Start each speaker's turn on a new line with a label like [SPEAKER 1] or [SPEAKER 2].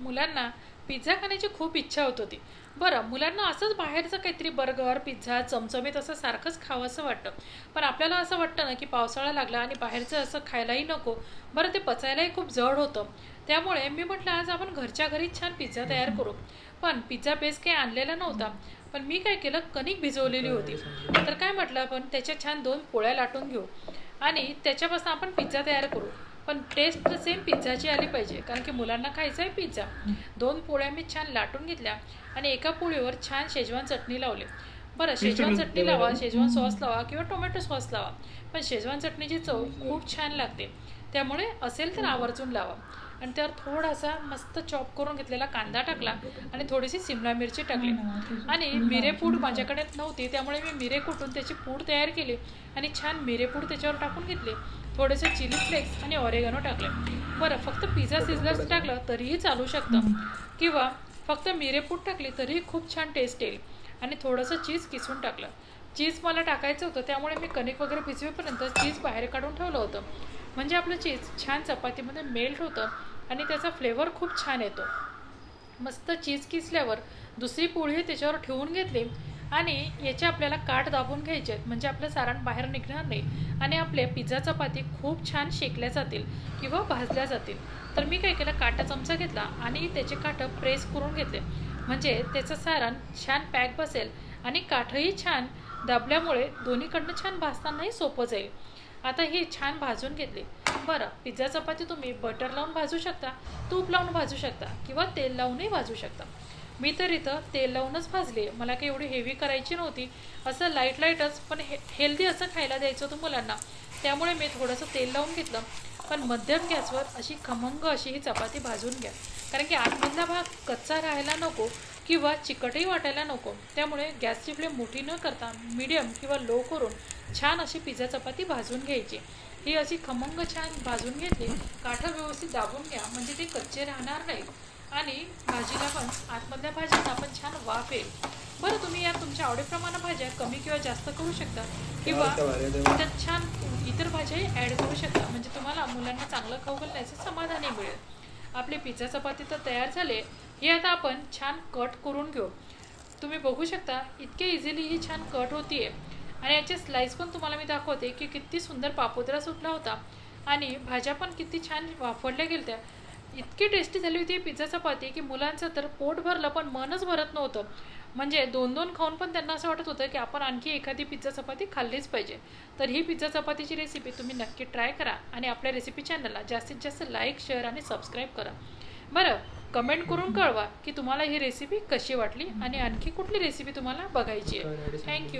[SPEAKER 1] मुलांना पिझ्झा खाण्याची खूप इच्छा होत होती. बरं मुलांना असंच बाहेरचं काहीतरी बर्गर पिझ्झा चमचमीत असं सारखंच खावं असं वाटतं. पण आपल्याला असं वाटतं ना की पावसाळा लागला आणि बाहेरचं असं खायलाही नको. बरं ते पचायलाही खूप जड होतं. त्यामुळे मी म्हटलं आज आपण घरच्या घरीच छान पिझ्झा तयार करू. पण पिझ्झा बेस काही आणलेला नव्हता. पण मी काय केलं? कणिक भिजवलेली होती. तर काय म्हटलं आपण? त्याच्या छान दोन पोळ्या लाटून घेऊ. आणि त्याच्यापासून आपण पिझ्झा तयार करू. पण टेस्ट सेम पिझ्झाची आली पाहिजे. कारण की मुलांना खायचा आहे पिझ्झा दोन पोळ्या मी छान लाटून घेतल्या आणि एका पोळीवर छान शेजवान चटणी लावली. बरं शेजवान चटणी लावा शेजवान सॉस लावा किंवा टोमॅटो सॉस लावा. पण शेजवान चटणीची चव खूप छान लागते. त्यामुळे असेल तर आवर्जून लावा. आणि त्यावर थोडासा मस्त चॉप करून घेतलेला कांदा टाकला आणि थोडीशी सिमला मिरची टाकली. आणि मिरेपूड माझ्याकडे नव्हती त्यामुळे मी मिरे कुटून त्याची पूड तयार केली आणि छान मिरेपूड त्याच्यावर टाकून घेतली. थोडेसे चिली फ्लेक्स आणि ऑरेगानो टाकले. बरं फक्त पिझ्झा सिझलर्स टाकलं तरीही चालू शकतं. किंवा फक्त मिरेपूड टाकली तरीही खूप छान टेस्ट येईल. आणि थोडंसं चीज किसून टाकलं. चीज मला टाकायचं होतं त्यामुळे मी कणिक वगैरे भिजवेपर्यंत चीज बाहेर काढून ठेवलं होतं. म्हणजे आपलं चीज छान चपातीमध्ये मेल्ट होतं आणि त्याचा फ्लेवर खूप छान येतो. मस्त चीज किसल्यावर दुसरी पोळी त्याच्यावर ठेवून घेतली आणि याचे आपल्याला काठ दाबून घ्यायचे आहेत. म्हणजे आपलं सारण बाहेर निघणार नाही आणि आपले पिझ्झा चपाती खूप छान शेकल्या जातील किंवा भाजल्या जातील. तर मी काय केलं काटा चमचा घेतला आणि त्याचे काठं प्रेस करून घेतले. म्हणजे त्याचं सारण छान पॅक बसेल आणि काठही छान दाबल्यामुळे दोन्हीकडनं छान भाजतानाही सोपं जाईल. आता ही छान भाजून घेतली. बरं पिझ्झा चपाती तुम्ही बटर लावून भाजू शकता तूप लावून भाजू शकता किंवा तेल लावूनही भाजू शकता. मी तर इथं तेल लावूनच भाजले. मला काही एवढी हेवी करायची नव्हती. असं लाइट लाईटच पण हे हेल्दी असं खायला द्यायचं होतं मुलांना. त्यामुळे मी थोडंसं तेल लावून घेतलं. पण मध्यम गॅसवर अशी खमंग अशी ही चपाती भाजून घ्या. कारण की आतमधला भाग कच्चा राहायला नको किंवा चिकटही वाटायला नको. त्यामुळे गॅसची फ्लेम मोठी न करता मीडियम किंवा लो करून छान अशी पिझ्झा चपाती भाजून घ्यायची. ही अशी खमंग छान भाजून घेतली काठं व्यवस्थित दाबून घ्या म्हणजे ते कच्चे राहणार नाही आणि भाजीला पण आतमधल्या भाज्यांना पण छान वाफ येईल. बरं तुम्ही या तुमच्या आवडीप्रमाणे भाज्या कमी किंवा जास्त करू शकता. किंवा त्यात छान इतर भाज्याही ॲड करू शकता मुलांना चांगलं खाऊ घालण्याचं समाधानही मिळेल. आपले पिझ्झा चपाती तर तयार झाले हे आता आपण छान कट करून घेऊ. तुम्ही बघू शकता इतके इझिली ही छान कट होतीये. आणि याचे स्लाईस पण तुम्हाला मी दाखवते की किती सुंदर पापोद्रा सुटला होता. आणि भाज्या पण किती छान वापरल्या गेल्या इतकी टेस्टी झाली होती ही पिझ्झा चपाती की मुलांचं तर पोट भरलं पण मनच भरत नव्हतं. म्हणजे दोन दोन खाऊन पण त्यांना असं वाटत होतं की आपण आणखी एखादी पिझ्झा चपाती खाल्लीच पाहिजे. तर ही पिझ्झा चपातीची रेसिपी तुम्ही नक्की ट्राय करा आणि आपल्या रेसिपी चॅनलला जास्तीत जास्त लाईक शेअर आणि सबस्क्राईब करा. बरं कमेंट करून कळवा की तुम्हाला ही रेसिपी कशी वाटली आणि आणखी कुठली रेसिपी तुम्हाला बघायची आहे. थँक्यू